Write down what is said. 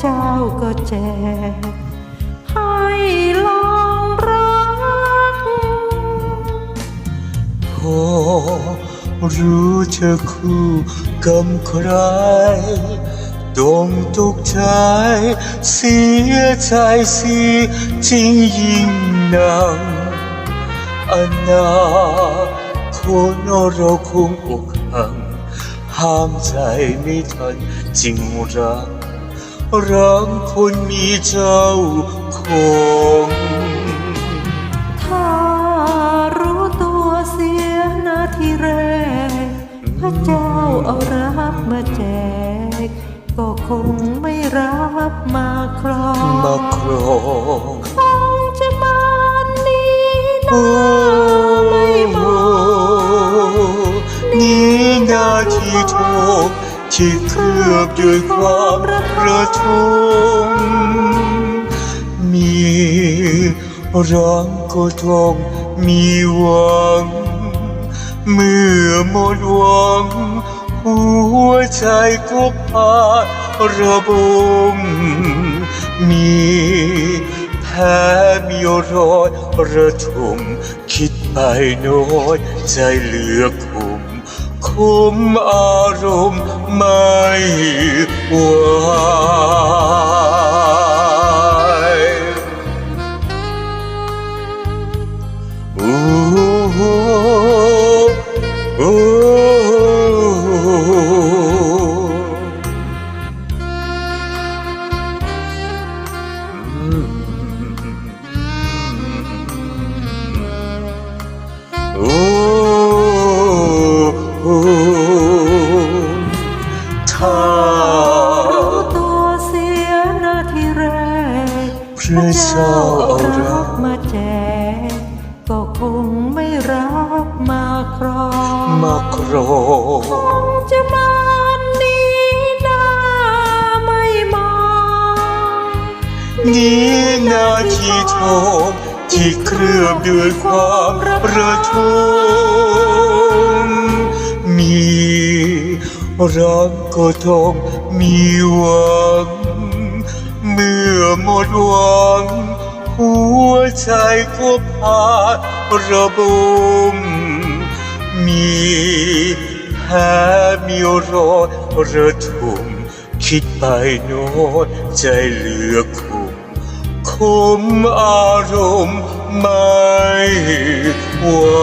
เจ้าก็แจกให้ลองรักพอรู้เธอคู่กับใครต้องตกใจเสียใจสิจริงยิ่งนังอนาคตเราคงอกหักห้ามใจไม่ทันจริงรัก รักคนมีเจ้าของถ้ารู้ตัวเสียนาทีแรก พระเจ้าเอารักมาแจก ก็คงไม่รับมาครองมาครองคงจะมานนี้นะ ที่เคลือบด้วยความระทมมีรังก็ต้องมีหวัง เมื่อหมดหวัง หัวใจก็พาระบมมีแพ้มีรอยระทมคิดไปน้อยใจเหลือคุม คุมอารม พระเจ้าเอารักมาแจกก็คงไม่รับมาครองมาครองคงจะมานนี้นาไม่มองนี้นาทีทองที่เคลือบด้วยความระทมมีรักก็ต้องมีหวัง หมดหวังหัวใจก็พาระบมมีแพ้มีรอยระทุมคิดไปโน้อยใจเหลือคุมคุมอารมณ์ไม่ไหว